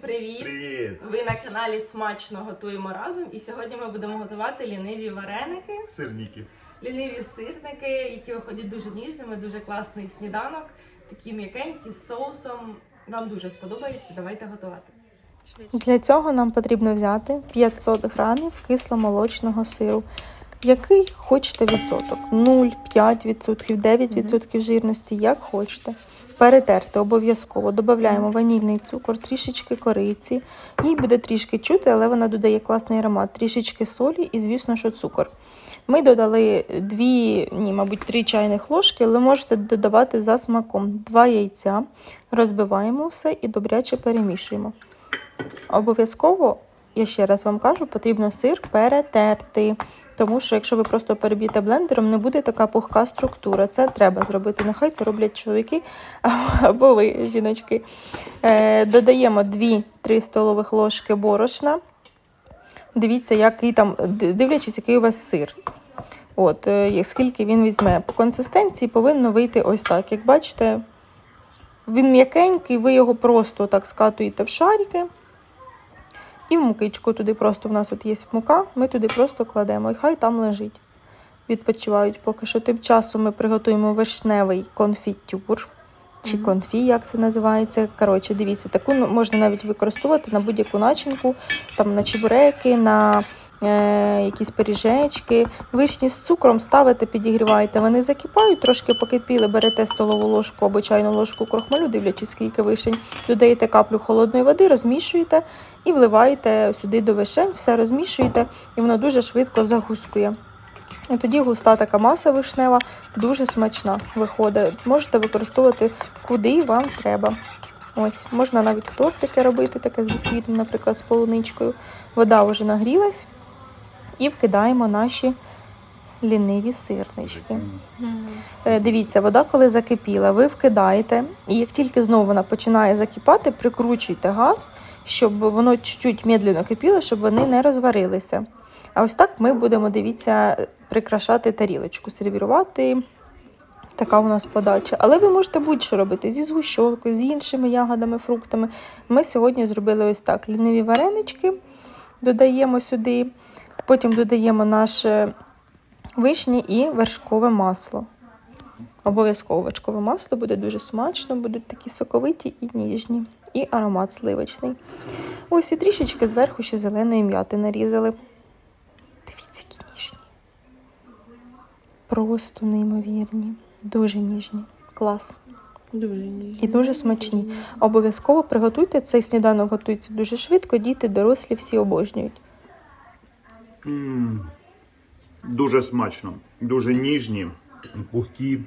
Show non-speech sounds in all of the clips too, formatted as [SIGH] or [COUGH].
Привіт! Привіт! Ви на каналі Смачно готуємо разом. І сьогодні ми будемо готувати ліниві вареники, Сирники. ліниві сирники, які виходять дуже ніжними, дуже класний сніданок, такі м'якенькі з соусом. Вам дуже сподобається. Давайте готувати. Для цього нам потрібно взяти 500 грамів кисломолочного сиру. Який хочете відсоток? 0, 5%, 9% жирності, як хочете. Перетерти обов'язково. Додаємо ванільний цукор, трішечки кориці. Їй буде трішки чути, але вона додає класний аромат, трішечки солі і, звісно, що цукор. Ми додали 2, ні, мабуть, 3 чайних ложки, але можете додавати за смаком. 2 яйця. Розбиваємо все і добряче перемішуємо. Обов'язково, я ще раз вам кажу, потрібно сир перетерти. Тому що якщо ви просто переб'єте блендером, не буде така пухка структура. Це треба зробити. Нехай це роблять чоловіки [LAUGHS] або ви, жіночки. Е, додаємо 2-3 столових ложки борошна. Дивіться, який там, дивлячись, який у вас сир. От, е, скільки він візьме. По консистенції повинно вийти ось так. Як бачите, він м'якенький, ви його просто так скатуєте в шарики. І в мукичку туди просто в нас от є мука, ми туди просто кладемо, і хай там лежить. Відпочивають поки що. Тим часом ми приготуємо вишневий конфітюр. Чи конфі, як це називається. Коротше, дивіться, таку можна навіть використовувати на будь-яку начинку, там на чебуреки, на якісь пиріжечки. Вишні з цукром ставите, підігріваєте. Вони закипають, трошки покипіли, берете столову ложку або чайну ложку крохмалю, дивлячись, скільки вишень, додаєте каплю холодної води, розмішуєте і вливаєте сюди до вишень, все розмішуєте, і воно дуже швидко загускує. І тоді густа така маса вишнева, дуже смачна виходить. Можете використовувати куди вам треба. Ось, можна навіть тортики робити, таке з бісквітом, наприклад, з полуничкою. Вода вже нагрілась. І вкидаємо наші ліниві сирнички. Е, Дивіться, вода, коли закипіла, ви вкидаєте, і як тільки знову вона починає закипати, прикручуйте газ, щоб воно чуть-чуть медленно кипіло, щоб вони не розварилися. А ось так ми будемо, дивіться, прикрашати тарілочку, сервірувати. Така у нас подача. Але ви можете будь-що робити зі згущенкою, з іншими ягодами, фруктами. Ми сьогодні зробили ось так: ліниві варенички додаємо сюди, потім додаємо наше вишні і вершкове масло. Обов'язково вершкове масло буде дуже смачно, будуть такі соковиті і ніжні, і аромат сливочний. Ось і трішечки зверху ще зеленої м'яти нарізали. Дивіться, які ніжні. Просто неймовірні, дуже ніжні. Клас. Дуже ніжні. І дуже смачні. Обов'язково приготуйте цей сніданок, готується дуже швидко. Діти, дорослі всі обожнюють. Дуже смачно, дуже ніжні, пухкі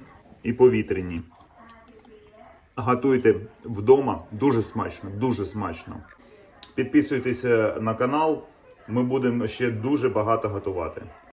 і повітряні. Готуйте вдома дуже смачно, дуже смачно. Підписуйтеся на канал. Ми будемо ще дуже багато готувати.